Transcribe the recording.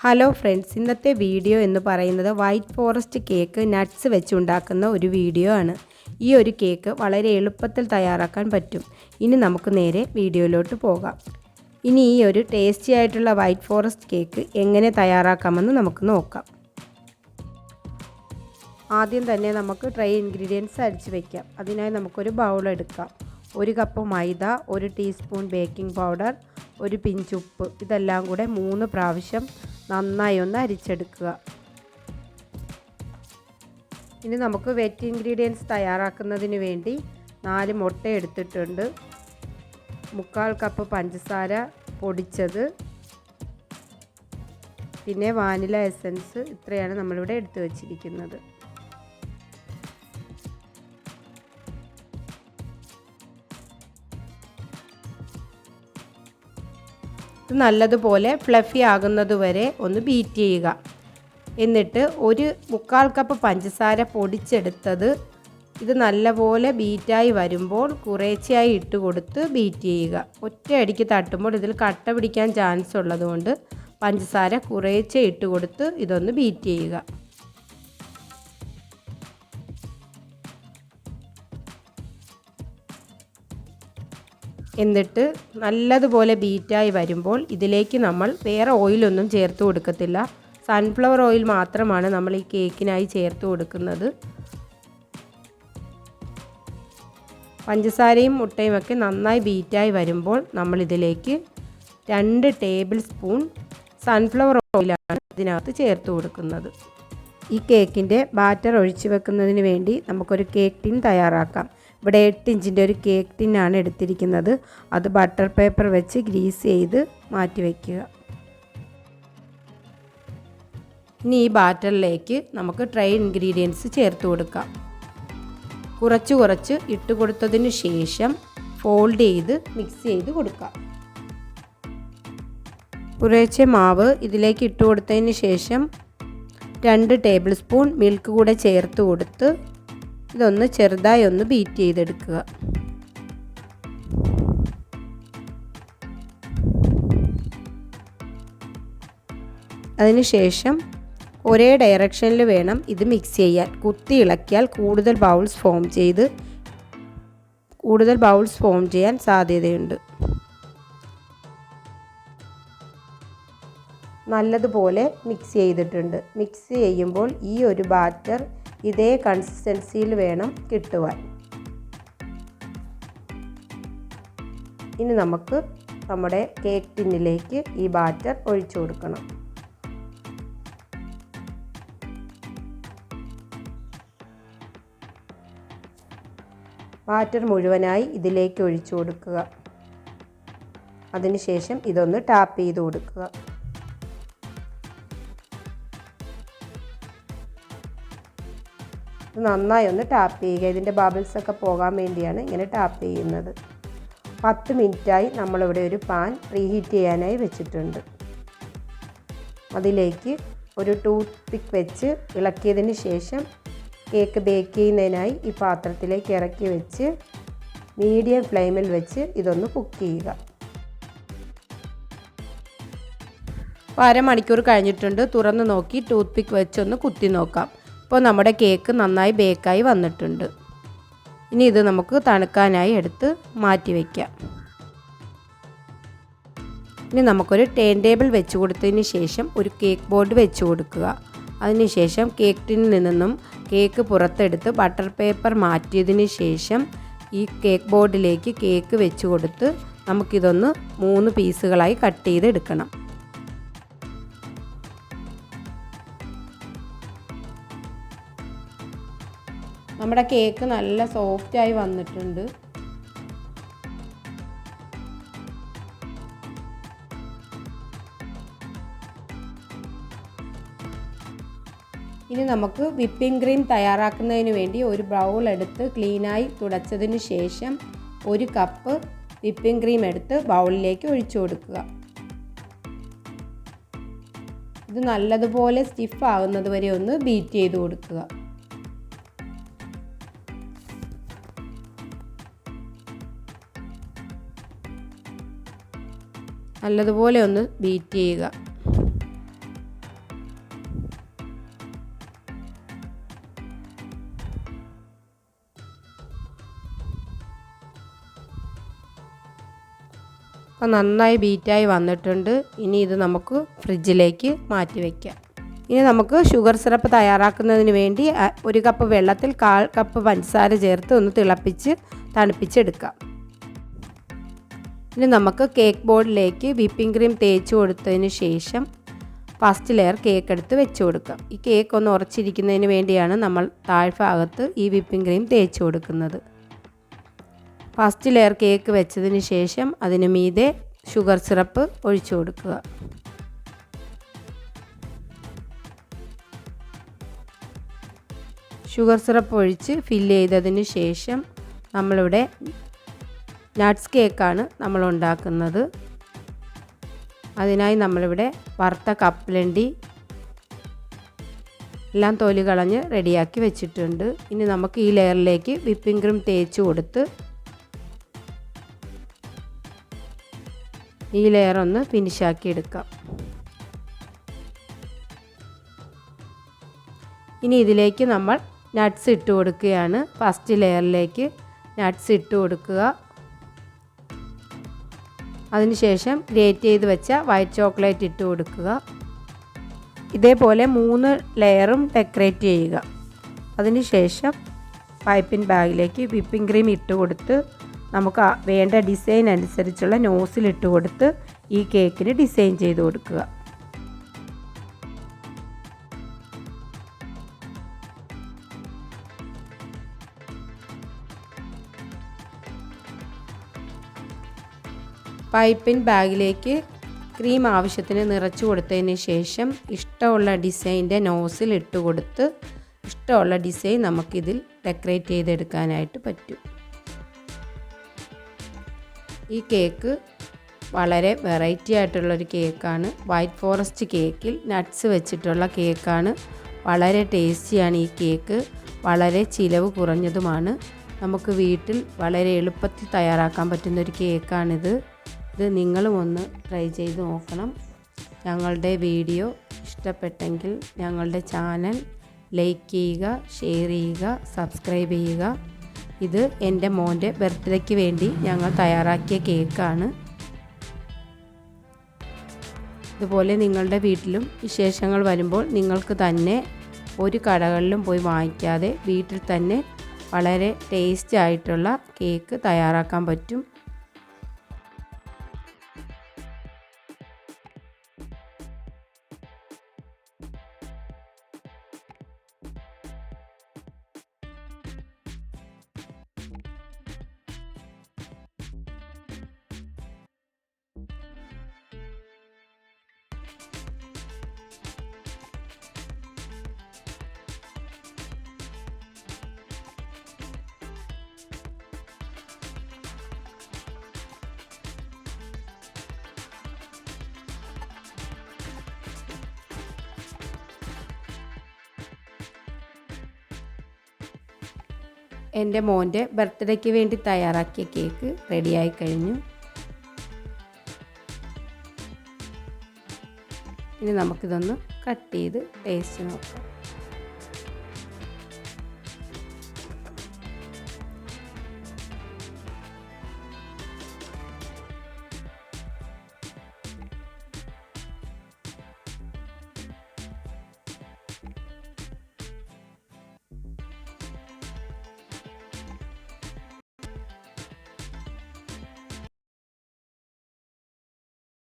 Hello friends ഇന്നത്തെ video എന്ന് പറയുന്നത് വൈറ്റ് ഫോറസ്റ്റ് കേക്ക് നട്ട്സ് വെച്ചുണ്ടാക്കുന്ന ഒരു വീഡിയോ ആണ്. ഈ ഒരു കേക്ക് വളരെ എളുപ്പത്തിൽ തയ്യാറാക്കാൻ പറ്റും. ഇനി നമുക്ക് നേരെ വീഡിയോയിലോട്ട് പോകാം. ഇനി ഈ ഒരു ടേസ്റ്റി ആയിട്ടുള്ള വൈറ്റ് ഫോറസ്റ്റ് കേക്ക് എങ്ങനെ തയ്യാറാക്കാമെന്ന് നമുക്ക് നോക്കാം. ആദ്യം തന്നെ നമുക്ക് ഡ്രൈ ഇൻഗ്രീഡിയൻസ് അരിച്ച് വയ്ക്കാം അതിനായി നമുക്കൊരു ബൗൾ എടുക്കാം. ഒരു കപ്പ് മൈദ ഒരു ടീസ്പൂൺ ബേക്കിംഗ് പൗഡർ ഒരു പിഞ്ചുപ്പ് ഇതെല്ലാം കൂടെ മൂന്ന് പ്രാവശ്യം നന്നായി ഒന്ന് അരിച്ചെടുക്കുക. ഇനി നമുക്ക് വെറ്റ് ഇൻഗ്രീഡിയൻസ് തയ്യാറാക്കുന്നതിന് വേണ്ടി നാല് മുട്ട എടുത്തിട്ടുണ്ട്. മുക്കാൽ കപ്പ് പഞ്ചസാര പൊടിച്ചത്. പിന്നെ വാനില എസൻസ് ഇത്രയാണ് നമ്മളിവിടെ എടുത്തു വച്ചിരിക്കുന്നത്. ഇത് നല്ലതുപോലെ ഫ്ലഫി ആകുന്നതുവരെ ഒന്ന് ബീറ്റ് ചെയ്യുക. എന്നിട്ട് ഒരു മുക്കാൽ കപ്പ് പഞ്ചസാര പൊടിച്ചെടുത്തത് ഇത് നല്ലപോലെ ബീറ്റായി വരുമ്പോൾ കുറേശ്ശെയായി ഇട്ട് കൊടുത്ത് ബീറ്റ് ചെയ്യുക. ഒറ്റയടിക്ക് തട്ടുമ്പോൾ ഇതിൽ കട്ട പിടിക്കാൻ ചാൻസ് ഉള്ളതുകൊണ്ട് പഞ്ചസാര കുറേശ്ശെ ഇട്ട് കൊടുത്ത് ഇതൊന്ന് ബീറ്റ് ചെയ്യുക. എന്നിട്ട് നല്ലതുപോലെ ബീറ്റായി വരുമ്പോൾ ഇതിലേക്ക് നമ്മൾ വേറെ ഓയിലൊന്നും ചേർത്ത് കൊടുക്കത്തില്ല. സൺഫ്ലവർ ഓയിൽ മാത്രമാണ് നമ്മൾ ഈ കേക്കിനായി ചേർത്ത് കൊടുക്കുന്നത്. പഞ്ചസാരയും മുട്ടയും ഒക്കെ നന്നായി ബീറ്റായി വരുമ്പോൾ നമ്മൾ ഇതിലേക്ക് രണ്ട് ടേബിൾ സ്പൂൺ സൺഫ്ലവർ ഓയിലാണ് ഇതിനകത്ത് ചേർത്ത് കൊടുക്കുന്നത്. ഈ കേക്കിന്റെ ബാറ്റർ ഒഴിച്ചു വെക്കുന്നതിന് വേണ്ടി നമുക്കൊരു കേക്ക് ടിൻ തയ്യാറാക്കാം. ഇവിടെ എട്ട് ഇഞ്ചിന്റെ ഒരു കേക്ക് ടിന്നാണ് എടുത്തിരിക്കുന്നത്. അത് ബട്ടർ പേപ്പർ വെച്ച് ഗ്രീസ് ചെയ്ത് മാറ്റി വയ്ക്കുക ഇനി ഈ ബാറ്ററിലേക്ക് നമുക്ക് ട്രൈ ഇൻഗ്രീഡിയൻസ് ചേർത്ത് കൊടുക്കാം. കുറച്ച് കുറച്ച് ഇട്ട് കൊടുത്തതിന് ശേഷം ഫോൾഡ് ചെയ്ത് മിക്സ് ചെയ്ത് കൊടുക്കാം. കുറേശ്ശെ മാവ് ഇതിലേക്ക് ഇട്ട് കൊടുത്തതിന് ശേഷം രണ്ട് ടേബിൾ സ്പൂൺ മിൽക്ക് കൂടെ ചേർത്ത് കൊടുത്ത് ഇതൊന്ന് ചെറുതായി ഒന്ന് ബീറ്റ് ചെയ്തെടുക്കുക. അതിനുശേഷം ഒരേ ഡയറക്ഷനിൽ വേണം ഇത് മിക്സ് ചെയ്യാൻ. കുത്തി ഇളക്കിയാൽ കൂടുതൽ ബൗൾസ് ഫോം ചെയ്ത് കൂടുതൽ ബൗൾസ് ഫോം ചെയ്യാൻ സാധ്യതയുണ്ട്. നല്ലതുപോലെ മിക്സ് ചെയ്തിട്ടുണ്ട്. മിക്സ് ചെയ്യുമ്പോൾ ഈ ഒരു ബാറ്റർ ഇതേ കൺസിസ്റ്റൻസിയിൽ വേണം കിട്ടുവാൻ. ഇനി നമുക്ക് നമ്മുടെ കേക്ക് ടിന്നിലേക്ക് ഈ ബാറ്റർ ഒഴിച്ചു കൊടുക്കണം. ബാറ്റർ മുഴുവനായി ഇതിലേക്ക് ഒഴിച്ചു കൊടുക്കുക. അതിനുശേഷം ഇതൊന്ന് ടാപ്പ് ചെയ്ത് കൊടുക്കുക. നന്നായി ഒന്ന് ടാപ്പ് ചെയ്യുക. ഇതിന്റെ ബബിൾസ് ഒക്കെ പോകാൻ വേണ്ടിയാണ് ഇങ്ങനെ ടാപ്പ് ചെയ്യുന്നത്. പത്ത് മിനിറ്റായി നമ്മളിവിടെ ഒരു പാൻ റീഹീറ്റ് ചെയ്യാനായി വെച്ചിട്ടുണ്ട്. അതിലേക്ക് ഒരു ടൂത്ത് പിക്ക് വെച്ച് ഇളക്കിയതിന് ശേഷം കേക്ക് ബേക്ക് ചെയ്യുന്നതിനായി ഈ പാത്രത്തിലേക്ക് ഇറക്കി വെച്ച് മീഡിയം ഫ്ലെയിമിൽ വെച്ച് ഇതൊന്ന് കുക്ക് ചെയ്യുക. അപ്പോൾ അരമണിക്കൂർ കഴിഞ്ഞിട്ടുണ്ട്. തുറന്ന് നോക്കി ടൂത്ത് പിക്ക് വെച്ചൊന്ന് കുത്തി നോക്കാം. ഇപ്പോൾ നമ്മുടെ കേക്ക് നന്നായി ബേക്കായി വന്നിട്ടുണ്ട്. ഇനി ഇത് നമുക്ക് തണുക്കാനായി എടുത്ത് മാറ്റി വയ്ക്കാം ഇനി നമുക്കൊരു ടേൺ ടേബിൾ വെച്ച് കൊടുത്തതിന് ശേഷം ഒരു കേക്ക് ബോർഡ് വെച്ച് കൊടുക്കുക. അതിനുശേഷം കേക്ക് ടിന്നിൽ നിന്നും കേക്ക് പുറത്തെടുത്ത് ബട്ടർ പേപ്പർ മാറ്റിയതിന് ശേഷം ഈ കേക്ക് ബോർഡിലേക്ക് കേക്ക് വെച്ച് കൊടുത്ത് നമുക്കിതൊന്ന് മൂന്ന് പീസുകളായി കട്ട് ചെയ്തെടുക്കണം. നമ്മുടെ കേക്ക് നല്ല സോഫ്റ്റായി വന്നിട്ടുണ്ട്. ഇനി നമുക്ക് വിപ്പിംഗ് ക്രീം തയ്യാറാക്കുന്നതിന് വേണ്ടി ഒരു ബൗൾ എടുത്ത് ക്ലീനായി തുടച്ചതിന് ശേഷം ഒരു കപ്പ് വിപ്പിംഗ് ക്രീം എടുത്ത് ബൗളിലേക്ക് ഒഴിച്ചു കൊടുക്കുക. ഇത് നല്ലതുപോലെ സ്റ്റിഫ് ആകുന്നത് വരെ ഒന്ന് ബീറ്റ് ചെയ്ത് കൊടുക്കുക. നല്ലതുപോലെ ഒന്ന് ബീറ്റ് ചെയ്യുക. അപ്പോൾ നന്നായി ബീറ്റായി വന്നിട്ടുണ്ട്. ഇനി ഇത് നമുക്ക് ഫ്രിഡ്ജിലേക്ക് മാറ്റി വയ്ക്കാം ഇനി നമുക്ക് ഷുഗർ സിറപ്പ് തയ്യാറാക്കുന്നതിന് വേണ്ടി ഒരു കപ്പ് വെള്ളത്തിൽ കാൽ കപ്പ് പഞ്ചസാര ചേർത്ത് ഒന്ന് തിളപ്പിച്ച് തണുപ്പിച്ചെടുക്കാം. ഇനി നമുക്ക് കേക്ക് ബോർഡിലേക്ക് വിപ്പിംഗ് ക്രീം തേച്ച് കൊടുത്തതിന് ശേഷം ഫസ്റ്റ് ലെയർ കേക്ക് എടുത്ത് വെച്ച് കൊടുക്കാം. ഈ കേക്ക് ഒന്ന് ഉറച്ചിരിക്കുന്നതിന് വേണ്ടിയാണ് നമ്മൾ താഴ്ഭാഗത്ത് ഈ വിപ്പിംഗ് ക്രീം തേച്ച് കൊടുക്കുന്നത്. ഫസ്റ്റ് ലെയർ കേക്ക് വെച്ചതിന് ശേഷം അതിന് മീതെ ഷുഗർ സിറപ്പ് ഒഴിച്ചു കൊടുക്കുക. ഷുഗർ സിറപ്പ് ഒഴിച്ച് ഫില്ല് ചെയ്തതിന് ശേഷം നമ്മളിവിടെ നട്ട്സ് കേക്കാണ് നമ്മൾ ഉണ്ടാക്കുന്നത് അതിനായി നമ്മളിവിടെ വറുത്ത കപ്പലണ്ടി എല്ലാം തൊലി കളഞ്ഞ് റെഡിയാക്കി വെച്ചിട്ടുണ്ട്. ഇനി നമുക്ക് ഈ ലെയറിലേക്ക് വിപ്പിംഗ് ക്രീം തേച്ച് കൊടുത്ത് ഈ ലെയർ ഒന്ന് ഫിനിഷാക്കി എടുക്കാം. ഇനി ഇതിലേക്ക് നമ്മൾ നട്ട്സ് ഇട്ട് കൊടുക്കുകയാണ്. ഫസ്റ്റ് ലെയറിലേക്ക് നട്ട്സ് ഇട്ട് കൊടുക്കുക. അതിനുശേഷം ഗ്രേറ്റ് ചെയ്ത് വെച്ച വൈറ്റ് ചോക്ലേറ്റ് ഇട്ട് കൊടുക്കുക. ഇതേപോലെ മൂന്ന് ലെയറും ഡെക്കറേറ്റ് ചെയ്യുക. അതിനുശേഷം പൈപ്പിൻ ബാഗിലേക്ക് വിപ്പിംഗ് ക്രീം ഇട്ട് കൊടുത്ത് നമുക്ക് വേണ്ട ഡിസൈൻ അനുസരിച്ചുള്ള നോസിലിട്ട് കൊടുത്ത് ഈ കേക്കിന് ഡിസൈൻ ചെയ്ത് കൊടുക്കുക. പൈപ്പിൻ ബാഗിലേക്ക് ക്രീം ആവശ്യത്തിന് നിറച്ചു കൊടുത്തതിന് ശേഷം ഇഷ്ടമുള്ള ഡിസൈന്റെ നോസിൽ ഇട്ട് കൊടുത്ത് ഇഷ്ടമുള്ള ഡിസൈൻ നമുക്കിതിൽ ഡെക്കറേറ്റ് ചെയ്തെടുക്കാനായിട്ട് പറ്റും. ഈ കേക്ക് വളരെ വെറൈറ്റി ആയിട്ടുള്ളൊരു കേക്കാണ്. വൈറ്റ് ഫോറസ്റ്റ് കേക്കിൽ നട്ട്സ് വെച്ചിട്ടുള്ള കേക്കാണ്. വളരെ ടേസ്റ്റിയാണ് ഈ കേക്ക്. വളരെ ചിലവ് കുറഞ്ഞതുമാണ്. നമുക്ക് വീട്ടിൽ വളരെ എളുപ്പത്തിൽ തയ്യാറാക്കാൻ പറ്റുന്നൊരു കേക്കാണിത്. ഇത് നിങ്ങളും ഒന്ന് ട്രൈ ചെയ്ത് നോക്കണം. ഞങ്ങളുടെ വീഡിയോ ഇഷ്ടപ്പെട്ടെങ്കിൽ ഞങ്ങളുടെ ചാനൽ ലൈക്ക് ചെയ്യുക ഷെയർ ചെയ്യുക സബ്സ്ക്രൈബ് ചെയ്യുക. ഇത് എന്റെ മോന്റെ ബർത്ത്ഡേക്ക് വേണ്ടി ഞങ്ങൾ തയ്യാറാക്കിയ കേക്കാണ് ഇതുപോലെ നിങ്ങളുടെ വീട്ടിലും വിശേഷങ്ങൾ വരുമ്പോൾ നിങ്ങൾക്ക് തന്നെ ഒരു കടകളിലും പോയി വാങ്ങിക്കാതെ വീട്ടിൽ തന്നെ വളരെ ടേസ്റ്റ് ആയിട്ടുള്ള കേക്ക് തയ്യാറാക്കാൻ പറ്റും. എന്റെ മോന്റെ ബർത്ത്ഡേക്ക് വേണ്ടി തയ്യാറാക്കിയ കേക്ക് റെഡിയായി കഴിഞ്ഞു. ഇനി നമുക്കിതൊന്ന് കട്ട് ചെയ്ത് ടേസ്റ്റ് നോക്കാം.